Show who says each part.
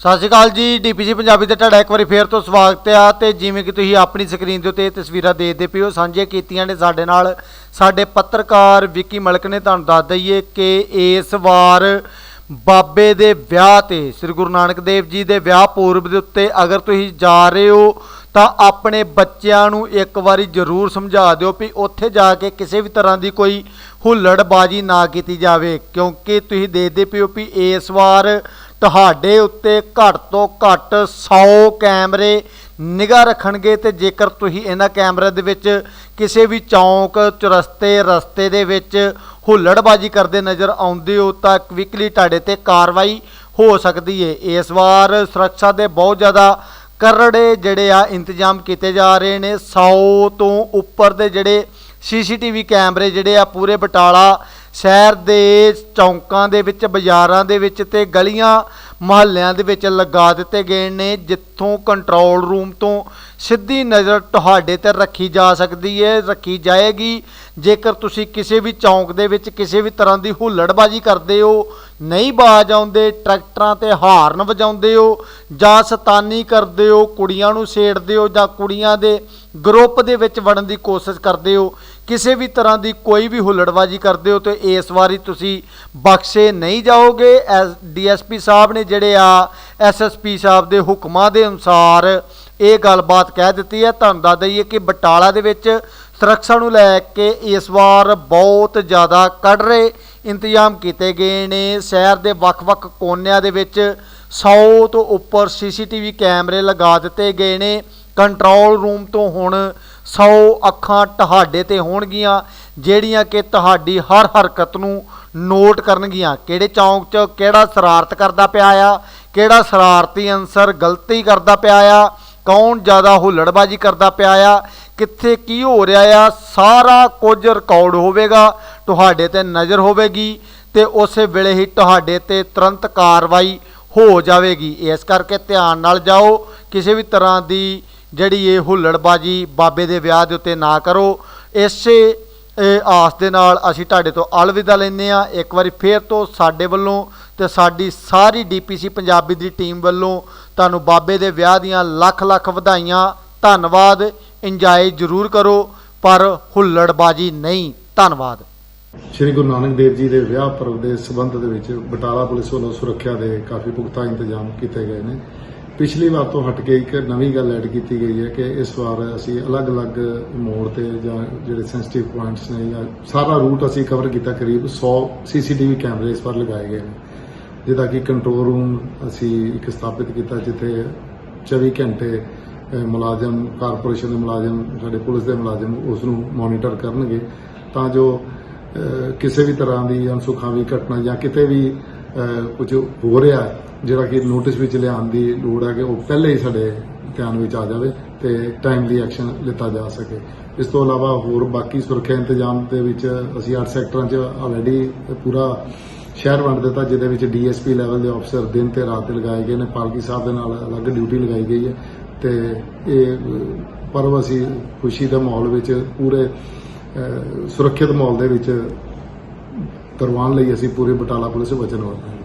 Speaker 1: ਸਤਿ ਸ਼੍ਰੀ ਅਕਾਲ ਜੀ ਡੀਪੀਸੀ ਪੰਜਾਬੀ ਤੇ ਤੁਹਾਡਾ ਇੱਕ ਵਾਰੀ ਫੇਰ ਤੋਂ ਸਵਾਗਤ ਆ ਤੇ ਜਿਵੇਂ ਕਿ ਤੁਸੀਂ ਆਪਣੀ ਸਕਰੀਨ ਦੇ ਉੱਤੇ ਇਹ ਤਸਵੀਰਾਂ ਦੇਖਦੇ ਪਿਓ ਸਾਂਝੀਆਂ ਕੀਤੀਆਂ ਨੇ ਸਾਡੇ ਨਾਲ ਸਾਡੇ ਪੱਤਰਕਾਰ ਵਿੱਕੀ ਮਲਕ ਨੇ, ਤੁਹਾਨੂੰ ਦੱਸ ਦਈਏ ਕਿ ਇਸ ਵਾਰ ਬਾਬੇ ਦੇ ਵਿਆਹ ਤੇ, ਸ੍ਰੀ ਗੁਰੂ ਨਾਨਕ ਦੇਵ ਜੀ ਦੇ ਵਿਆਹ ਪੂਰਬ ਦੇ ਉੱਤੇ ਅਗਰ ਤੁਸੀਂ ਜਾ ਰਹੇ ਹੋ ਤਾਂ ਆਪਣੇ ਬੱਚਿਆਂ ਨੂੰ ਇੱਕ ਵਾਰੀ ਜ਼ਰੂਰ ਸਮਝਾ ਦਿਓ ਵੀ ਉੱਥੇ ਜਾ ਕੇ ਕਿਸੇ ਵੀ ਤਰ੍ਹਾਂ ਦੀ ਕੋਈ ਹੁੱਲੜਬਾਜੀ ਨਾ ਕੀਤੀ ਜਾਵੇ, ਕਿਉਂਕਿ ਤੁਸੀਂ ਦੇਖਦੇ ਪਿਓ ਵੀ ਇਸ ਵਾਰ ਤੁਹਾਡੇ ਉੱਤੇ ਘੱਟ ਤੋਂ ਘੱਟ 100 ਕੈਮਰੇ ਨਿਗਾਹ ਰੱਖਣਗੇ ਤੇ ਜੇਕਰ ਤੁਸੀਂ ਇਹਨਾਂ ਕੈਮਰਿਆਂ ਦੇ ਵਿੱਚ ਕਿਸੇ ਵੀ ਚੌਂਕ, ਚੁਰਸਤੇ, ਰਸਤੇ ਦੇ ਵਿੱਚ ਹੁੱਲੜਬਾਜੀ ਕਰਦੇ ਨਜ਼ਰ ਆਉਂਦੇ ਹੋ, ਤਾਂ ਕਵਿਕਲੀ ਤੁਹਾਡੇ ਤੇ ਕਾਰਵਾਈ ਹੋ ਸਕਦੀ ਹੈ ਇਸ ਵਾਰ ਸੁਰੱਖਿਆ ਦੇ ਬਹੁਤ ਜ਼ਿਆਦਾ ਕਰੜੇ ਜਿਹੜੇ ਆ ਇੰਤਜ਼ਾਮ ਕੀਤੇ ਜਾ ਰਹੇ ਨੇ। 100 ਤੋਂ ਉੱਪਰ ਦੇ ਜਿਹੜੇ ਸੀਸੀਟੀਵੀ ਕੈਮਰੇ ਜਿਹੜੇ ਆ ਪੂਰੇ ਬਟਾਲਾ ਸ਼ਹਿਰ ਦੇ ਚੌਂਕਾਂ ਦੇ ਵਿੱਚ, ਬਾਜ਼ਾਰਾਂ ਦੇ ਵਿੱਚ ਤੇ ਗਲੀਆਂ ਮੁਹੱਲਿਆਂ ਦੇ ਵਿੱਚ ਲਗਾ ਦਿੱਤੇ ਗਏ ਨੇ, ਜਿੱਥੋਂ ਕੰਟਰੋਲ ਰੂਮ ਤੋਂ ਸਿੱਧੀ ਨਜ਼ਰ ਤੁਹਾਡੇ ਤੇ ਰੱਖੀ ਜਾ ਸਕਦੀ ਹੈ, ਰੱਖੀ ਜਾਏਗੀ। ਜੇਕਰ ਤੁਸੀਂ ਕਿਸੇ ਵੀ ਚੌਂਕ ਦੇ ਵਿੱਚ ਕਿਸੇ ਵੀ ਤਰ੍ਹਾਂ ਦੀ ਹੁੱਲੜਬਾਜੀ ਕਰਦੇ ਹੋ, ਨਹੀਂ ਬਾਜ ਆਉਂਦੇ, ਟਰੈਕਟਰਾਂ ਤੇ ਹਾਰਨ ਵਜਾਉਂਦੇ ਹੋ, ਜਾਂ ਸਤਾਨੀ ਕਰਦੇ ਹੋ, ਕੁੜੀਆਂ ਨੂੰ ਛੇੜਦੇ ਹੋ, ਜਾਂ ਕੁੜੀਆਂ ਦੇ ਗਰੁੱਪ ਦੇ ਵਿੱਚ ਵੜਨ ਦੀ ਕੋਸ਼ਿਸ਼ ਕਰਦੇ ਹੋ ਕਿਸੇ ਵੀ ਤਰ੍ਹਾਂ ਦੀ ਕੋਈ ਵੀ ਹੁੱਲੜਬਾਜੀ ਕਰਦੇ ਹੋ ਤੇ ਇਸ ਵਾਰੀ ਤੁਸੀਂ ਬਖਸ਼ੇ ਨਹੀਂ ਜਾਓਗੇ। ਡੀਐਸਪੀ ਸਾਹਿਬ ਨੇ ਜਿਹੜੇ ਆ ਐਸਐਸਪੀ ਸਾਹਿਬ ਦੇ ਹੁਕਮਾਂ ਦੇ ਅਨੁਸਾਰ ਇਹ ਗੱਲਬਾਤ ਕਹਿ ਦਿੱਤੀ ਹੈ। ਤੁਹਾਨੂੰ ਦੱਸ ਦਈਏ ਕਿ ਬਟਾਲਾ ਦੇ ਵਿੱਚ ਸੁਰੱਖਿਆ ਨੂੰ ਲੈ ਕੇ ਇਸ ਵਾਰ ਬਹੁਤ ਜ਼ਿਆਦਾ ਕੜਰੇ ਇੰਤਜ਼ਾਮ ਕੀਤੇ ਗਏ ਨੇ। ਸ਼ਹਿਰ ਦੇ ਵੱਖ-ਵੱਖ ਕੋਨਿਆਂ ਦੇ ਵਿੱਚ 100 ਤੋਂ ਉੱਪਰ ਸੀਸੀਟੀਵੀ ਕੈਮਰੇ ਲਗਾ ਦਿੱਤੇ ਗਏ ਨੇ। ਕੰਟਰੋਲ ਰੂਮ ਤੋਂ ਹੁਣ 100 ਅੱਖਾਂ ਤੁਹਾਡੇ ਤੇ ਹੋਣਗੀਆਂ, ਜਿਹੜੀਆਂ ਕਿ ਤੁਹਾਡੀ ਹਰ ਹਰਕਤ ਨੂੰ ਨੋਟ ਕਰਨਗੀਆਂ। ਕਿਹੜੇ ਚੌਂਕ 'ਚ ਕਿਹੜਾ ਸ਼ਰਾਰਤ ਕਰਦਾ ਪਿਆ ਆ? ਕਿਹੜਾ ਸ਼ਰਾਰਤੀ ਅਨਸਰ ਗਲਤੀ ਕਰਦਾ ਪਿਆ ਆ? ਕੌਣ ਜ਼ਿਆਦਾ ਹੁੱਲੜਬਾਜੀ ਕਰਦਾ ਪਿਆ ਆ? ਕਿੱਥੇ ਕੀ ਹੋ ਰਿਹਾ ਆ? ਸਾਰਾ ਕੁਝ ਰਿਕਾਰਡ ਹੋਵੇਗਾ, ਤੁਹਾਡੇ ਤੇ ਨਜ਼ਰ ਹੋਵੇਗੀ ਤੇ ਉਸੇ ਵੇਲੇ ਹੀ ਤੁਹਾਡੇ ਤੇ ਤੁਰੰਤ ਕਾਰਵਾਈ ਹੋ ਜਾਵੇਗੀ। ਇਸ ਕਰਕੇ ਧਿਆਨ ਨਾਲ ਜਾਓ, ਕਿਸੇ ਵੀ ਤਰ੍ਹਾਂ ਦੀ ਜਿਹੜੀ ਇਹ ਹੁੱਲੜਬਾਜੀ ਬਾਬੇ ਦੇ ਵਿਆਹ ਦੇ ਉੱਤੇ ਨਾ ਕਰੋ, ਇਸੇ ਆਸ ਦੇ ਨਾਲ ਅਸੀਂ ਤੁਹਾਡੇ ਤੋਂ ਅਲਵਿਦਾ ਲੈਂਦੇ ਆ ਇੱਕ ਵਾਰੀ ਫੇਰ ਤੋਂ ਸਾਡੇ ਵੱਲੋਂ ਤੇ ਸਾਡੀ ਸਾਰੀ ਡੀਪੀਸੀ ਪੰਜਾਬੀ ਦੀ ਟੀਮ ਵੱਲੋਂ ਤੁਹਾਨੂੰ ਬਾਬੇ ਦੇ ਵਿਆਹ ਦੀਆਂ ਲੱਖ ਲੱਖ ਵਧਾਈਆਂ, ਧੰਨਵਾਦ। ਇੰਜੋਏ ਜ਼ਰੂਰ ਕਰੋ, ਪਰ ਹੁੱਲੜਬਾਜੀ ਨਹੀਂ। ਧੰਨਵਾਦ।
Speaker 2: ਸ਼੍ਰੀ ਗੁਰੂ ਨਾਨਕ ਦੇਵ ਜੀ ਦੇ ਵਿਆਹ ਪਰਵ ਦੇ ਸਬੰਧ ਦੇ ਵਿੱਚ ਬਟਾਲਾ ਪੁਲਿਸ ਵੱਲੋਂ ਸੁਰੱਖਿਆ ਦੇ ਕਾਫੀ ਪੁਖਤਾ ਇੰਤਜ਼ਾਮ ਕੀਤੇ ਗਏ ਨੇ। ਪਿਛਲੀ ਵਾਰ ਤੋਂ ਹਟ ਕੇ ਇੱਕ ਨਵੀਂ ਗੱਲ ਐਡ ਕੀਤੀ ਗਈ ਹੈ ਕਿ ਇਸ ਵਾਰ ਅਸੀਂ ਅਲੱਗ-ਅਲੱਗ ਮੋੜ ਤੇ ਜਾਂ ਜਿਹੜੇ ਸੈਂਸਿਟਿਵ ਪੁਆਇੰਟਸ ਨੇ ਜਾਂ ਸਾਰਾ ਰੂਟ ਅਸੀਂ ਕਵਰ ਕੀਤਾ ਕਰੀਬ 100 ਸੀਸੀਟੀਵੀ ਕੈਮਰੇ ਇਸ ਵਾਰ ਲਗਾਏ ਗਏ ਨੇ। ਜਿਹਦਾ ਕਿ ਕੰਟਰੋਲ ਰੂਮ ਅਸੀਂ ਇੱਕ ਸਥਾਪਿਤ ਕੀਤਾ ਜਿੱਥੇ 24 ਘੰਟੇ ਮੁਲਾਜ਼ਮ ਕਾਰਪੋਰੇਸ਼ਨ ਦੇ ਮੁਲਾਜ਼ਮ, ਸਾਡੇ ਪੁਲਿਸ ਦੇ ਮੁਲਾਜ਼ਮ ਉਸ ਨੂੰ ਮੋਨੀਟਰ ਕਰਨਗੇ ਤਾਂ ਜੋ ਕਿਸੇ ਵੀ ਤਰ੍ਹਾਂ ਦੀ ਅਨਸੁਖਾਵੀ ਘਟਨਾ ਜਾਂ ਕਿਤੇ ਵੀ ਕੁਝ ਹੋ ਰਿਹਾ ਜਿਹੜਾ ਕਿ ਨੋਟਿਸ ਵਿੱਚ ਲਿਆਉਣ ਦੀ ਲੋੜ ਹੈ ਕਿ ਉਹ ਪਹਿਲੇ ਹੀ ਸਾਡੇ ਧਿਆਨ ਵਿੱਚ ਆ ਜਾਵੇ ਤੇ ਟਾਈਮਲੀ ਐਕਸ਼ਨ ਲਿੱਤਾ ਜਾ ਸਕੇ। ਇਸ ਤੋਂ ਇਲਾਵਾ ਹੋਰ ਬਾਕੀ ਸੁਰੱਖਿਆ ਇੰਤਜ਼ਾਮ ਦੇ ਵਿੱਚ ਅਸੀਂ ਅੱਠ ਸੈਕਟਰਾਂ 'ਚ ਆਲਰੇਡੀ ਪੂਰਾ ਸ਼ਹਿਰ ਵੰਡ ਦਿੱਤਾ, ਜਿਹਦੇ ਵਿੱਚ ਡੀਐਸਪੀ ਲੈਵਲ ਦੇ ਅਫਸਰ ਦਿਨ ਤੇ ਰਾਤ ਲਗਾਏ ਗਏ ਨੇ। ਪਾਲਕੀ ਸਾਹਿਬ ਦੇ ਨਾਲ ਅਲੱਗ ਡਿਊਟੀ ਲਗਾਈ ਗਈ ਹੈ ਤੇ ਇਹ ਪਰਵ ਅਸੀਂ ਖੁਸ਼ੀ ਦੇ ਮਾਹੌਲ ਵਿੱਚ ਪੂਰੇ ਸੁਰੱਖਿਅਤ ਮਾਹੌਲ ਦੇ ਵਿੱਚ ਕਰਵਾਉਣ ਲਈ ਅਸੀਂ ਪੂਰੇ ਬਟਾਲਾ ਪੁਲਿਸ ਵਚਨਬੱਧ ਹਾਂ।